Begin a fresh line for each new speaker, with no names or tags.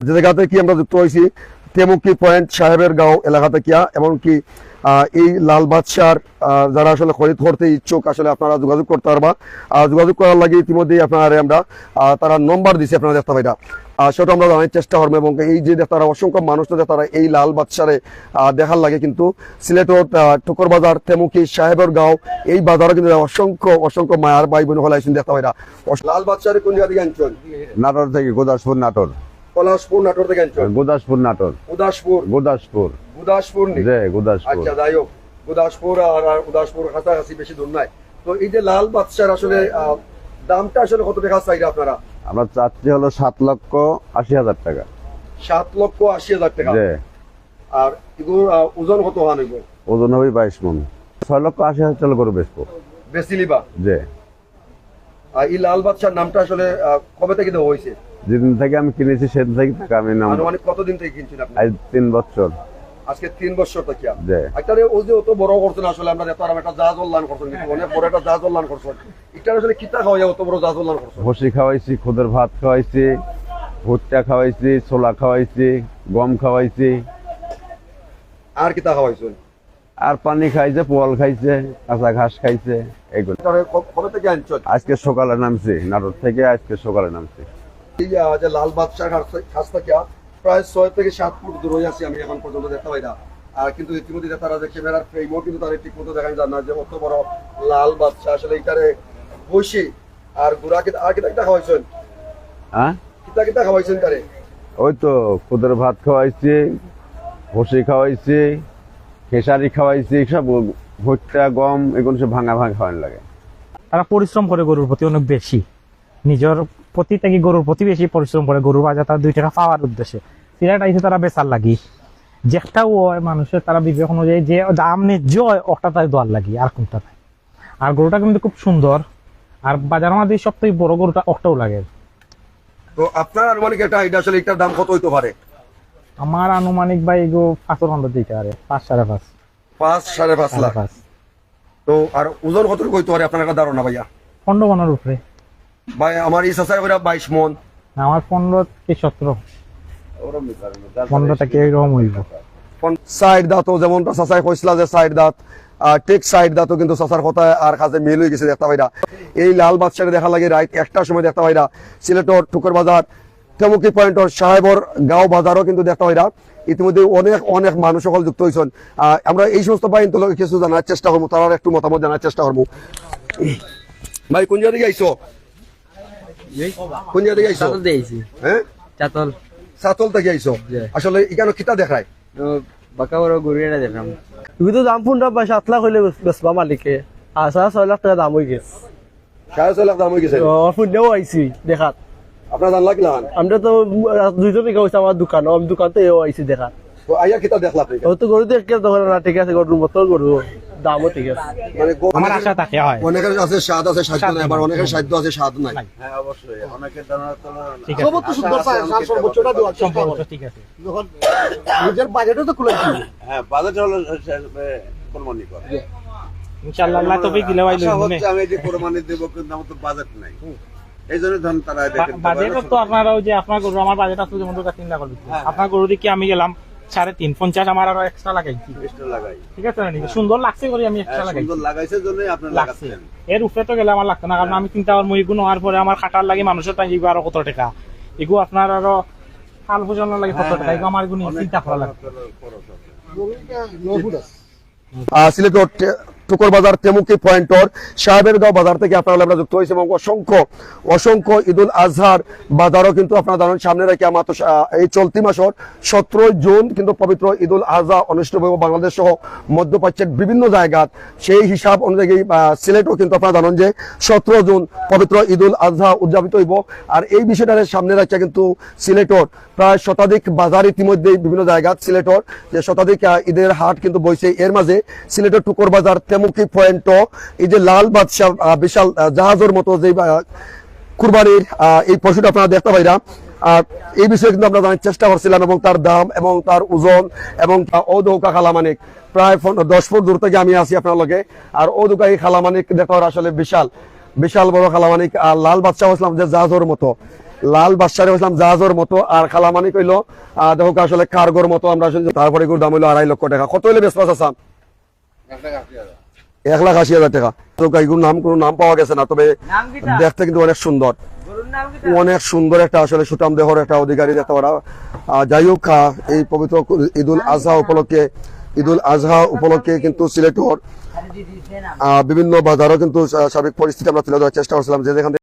যে জায়গাতে কি আমরা যুক্ত হয়েছি? তেমুকি পয়েন্ট সাহেবের গাঁও এলাকাতে কিয়া এমনকি এই লাল বাদশার যারা আসলে খরিদ করতে ইচ্ছুক আসলে আপনারা যোগাযোগ করতে পারবা। আর যোগাযোগ করার লাগে ইতিমধ্যেই আপনারা আমরা তারা নম্বর দিছে আপনারা দেখতে আহ, সেটা আমরা জানার চেষ্টা করব এবং এই যে তারা অসংখ্য মানুষ তারা এই লাল বাদশারে দেখার লাগে কিন্তু সিলেটর টুকর বাজার তেমুকি সাহেবের গাঁও এই বাজারে কিন্তু অসংখ্য অসংখ্য মায়ার ভাই বোন হল আইসেন দেখতে পাইরা লাল বাদশারে কোন জায়গা থেকে আনছেন?
নাটোর থেকে গোদাসপুর নাটোর।
পলাশপুর নাটোর থেকে আনছেন
গোদাসপুর নাটোর।
উদাসপুর
গোদাসপুর।
উদাসপুর নি?
যে গোদাসপুর।
আচ্ছা যাই হোক উদাসপুর আর আর উদাসপুর কাছাকাছি বেশি দূর নাই। তো এই যে লাল আসলে দামটা আসলে কত টাকা চাইলে আপনারা?
আমরা চাচ্ছি হলো সাত লক্ষ আশি হাজার টাকা।
সাত লক্ষ আশি হাজার টাকা। আর এগুলোর ওজন কত হান হইব
ওজন হবে বাইশ মন। ছয় লক্ষ আশি হাজার টাকা করে বেচবো।
বেশি লিবা
যে
আর এই লাল বাদশার নামটা আসলে কবে থেকে দেওয়া হয়েছে?
যেদিন থেকে আমি কিনেছি সেদিন থেকে টাকা আমি নাম
আনুমানিক কতদিন থেকে কিনছেন আপনি?
আজ তিন বছর।
আজকে তিন বছর থেকে একটা ও যে অত বড় করছেন আসলে আমরা এত আর একটা জাহাজ উল্লান করছেন কিন্তু অনেক বড় একটা জাহাজ উল্লান করছেন। এটা আসলে কিতা খাওয়া যায় অত বড় জাহাজ উল্লান করছেন?
ভসি খাওয়াইছি খুদের ভাত খাওয়াইছি ভুট্টা খাওয়াইছি ছোলা খাওয়াইছি গম খাওয়াইছি।
আর কিতা খাওয়াইছেন?
আর পানি খাইছে পোয়াল খাইছে কাঁচা ঘাস খাইছে এগুলো
ক- থেকে
আজকে সকালে নামছি নাটোর থেকে আজকে সকালে নামছি।
যে লাল বাদশাহ থেকে প্রায় ছয় থেকে সাত ফুট দূরে আছি আমি এখন পর্যন্ত দেখতে পাই না। আর কিন্তু ইতিমধ্যে তারা যে ক্যামেরার ফ্রেমও কিন্তু তারা ঠিক মতো দেখা যায় না যে অত বড় লাল বাদশাহ আসলে বসে আর গুড়া কিতা আর কিতা কিতা খাওয়াইছেন?
হ্যাঁ
কিতা কিতা খাওয়াইছেন তারে?
ওই তো খুদের ভাত খাওয়াইছি ভসি খাওয়াইছি খেসারি খাওয়াইছি সব ভুট্টা গম এগুলো সব ভাঙা ভাঙা খাওয়ানো লাগে।
তারা পরিশ্রম করে গরুর প্রতি অনেক বেশি। নিজের প্রতি থেকে গরুর প্রতি বেশি পরিশ্রম করে গরুর বাজার তারা দুই টাকা পাওয়ার উদ্দেশ্যে। আইসে তারা বেচার লাগি। যেটা হয় মানুষের তারা বিবেক অনুযায়ী যে দাম ন্যায্য হয় ওটা তাই দোয়ার লাগি আর কোনটা নাই। আর গরুটা কিন্তু খুব সুন্দর আর বাজার মধ্যে সব থেকে বড় গরুটা ওটাও লাগে।
তো আপনার আনুমানিক একটা এটা আসলে এটার দাম কত হইতে পারে?
আমার আনুমানিক বা এগো পাঁচের মধ্যে দিতে পারে পাঁচ সাড়ে পাঁচ।
পাঁচ সাড়ে পাঁচ লাখ। তো আর ওজন কতটুকু হইতে পারে আপনার একটা ধারণা ভাইয়া?
পনেরো উপরে।
ভাই আমার এই সাসাই করে বাইশ মন।
আমার পনেরো কি সতেরো? পনেরো থেকে এরকম হইব?
সাইড দাঁতও যেমন চাচাই কইছিল যে সাইড দাঁত টেক সাইড দাঁতও কিন্তু চাচার কথায় আর কাছে মিল হয়ে গেছে দেখতে পাইরা। এই লাল দেখা লাগে রাইট একটার সময় দেখতে পাইরা। সিলেটর ঠুকর বাজার তেমুকি পয়েন্টর সাহেবর গাঁও বাজারও কিন্তু দেখতে পাইরা। ইতিমধ্যে অনেক অনেক মানুষ সকল যুক্ত হয়েছেন আমরা এই সমস্ত বাইন তো কিছু জানার চেষ্টা করব তারা একটু মতামত জানার চেষ্টা করব। ভাই কোন জায়গা থেকে আইসো কোন জায়গা থেকে
চাতল
হ্যাঁ?
চাতল।
সাতল থেকে আইসো
জি।
আসলে এখানে কিতা দেখায়?
বাঁকা বড় গরু এটা দেখলাম
তুমি তো দাম পনেরো বা সাত লাখ হইলে বেচবা মালিকে। আর সাড়ে ছয় লাখ টাকা দাম হয়ে গেছে।
সাড়ে ছয় লাখ দাম হয়ে গেছে?
পুণ্যও আইছি দেখাত।
আপনার জানলা কি লাগান
আমরা তো দুইজন আমার দোকান। আমি দোকান তো এও আইছি দেখাত।
আইয়া কিতা দেখলা আপনি
ও তো গরু দেখে তখন না ঠিক আছে গরুর মতো গরু দামও ঠিক আছে।
মানে
আমার আশা থাকে হয়।
অনেকের আছে স্বাদ আছে স্বাদ নাই আবার অনেকের সাধ্য আছে স্বাদ নাই।
হ্যাঁ অবশ্যই। অনেকের দানা
ঠিক আছে। সর্বোচ্চ ঠিক আছে।
নিজের বাজেটও তো খুলে
হ্যাঁ বাজেট হলো কোরবানি করে
ইনশাআল্লাহ আল্লাহ তৌফিক দিলে ভাই
আশা আমি যে কোরবানি দেবো কিন্তু আমার তো বাজেট নাই। এই জন্য তারা দেখেন
বাজেট তো আপনার ওই যে আপনার গরু আমার বাজেট আছে যেমন তিন লাখ আপনার গরু দিকে আমি গেলাম সাড়ে তিন পঞ্চাশ আমার আরও এক্সট্রা
লাগাই।
ঠিক আছে সুন্দর লাগছে করে আমি এক্সট্রা
লাগাই।
লাগাইছি
সুন্দর লাগাইছে
লাগছে। এর উপরে তো গেলে আমার লাগতো না কারণ আমি চিন্তা আমার মুই গুণ হওয়ার পরে আমার খাটার লাগে মানুষের টাইম এগুলো আরও কত টাকা। এগুলো আপনার আরও কাল পর্যন্ত লাগে কত টাকা এগুলো আমার গুণ চিন্তা করা লাগে।
সিলেটর টে- টুকর বাজার তেমুকি পয়েন্টর সাহেবের গাঁও বাজার থেকে আপনারা আমরা যুক্ত হয়েছে এবং অসংখ্য অসংখ্য ঈদুল আজহার বাজারও কিন্তু আপনারা জানেন সামনে রেখে তো এই চলতি মাসের সতেরোই জুন কিন্তু পবিত্র ঈদুল আজহা অনুষ্ঠিত হইব বাংলাদেশ সহ মধ্যপ্রাচ্যের বিভিন্ন জায়গাত সেই হিসাব অনুযায়ী সিলেটও কিন্তু আপনারা জানেন যে সতেরো জুন পবিত্র ঈদুল আজহা উদযাপিত হইব। আর এই বিষয়টার সামনে রাখছে কিন্তু সিলেটর প্রায় শতাধিক বাজার ইতিমধ্যেই বিভিন্ন জায়গা সিলেটর, যে শতাধিক ঈদের হাট কিন্তু বইছে। এর মাঝে সিলেটের টুকর বাজার তেমুকি পয়েন্ট এই যে লাল বাদশাহ বিশাল জাহাজের মতো যে কুরবানির এই পশুটা আপনারা দেখতে পাইরা আর এই বিষয়ে কিন্তু আমরা জানার চেষ্টা করছিলাম এবং তার দাম এবং তার ওজন এবং ও দৌকা খালামানিক। প্রায় দশ ফুট দূর থেকে আমি আছি আপনার লগে আর ও দৌকা এই খালামানিক দেখার আসলে বিশাল বিশাল বড় খালামানিক আর লাল বাদশাহ ইসলাম যে জাহাজের মতো লাল বাদশারে হইলাম জাহাজের মতো আর খালামানি হইল আহ, দেখো আসলে কার্গোর মতো আমরা তারপরে দাম হইল আড়াই লক্ষ টাকা। কত হইলে বেশ পাঁচ আসাম? এক লাখ আশি হাজার টাকা। তো নাম কোনো নাম পাওয়া গেছে না তবে দেখতে কিন্তু অনেক সুন্দর। অনেক সুন্দর একটা আসলে সুটাম দেহর একটা অধিকারী দেখতে পারা। যাই হোক এই পবিত্র ঈদুল আজহা উপলক্ষে ঈদুল আজহা উপলক্ষে কিন্তু সিলেটর বিভিন্ন বাজারও কিন্তু সার্বিক পরিস্থিতি আমরা তুলে ধরার চেষ্টা করছিলাম যে যেখান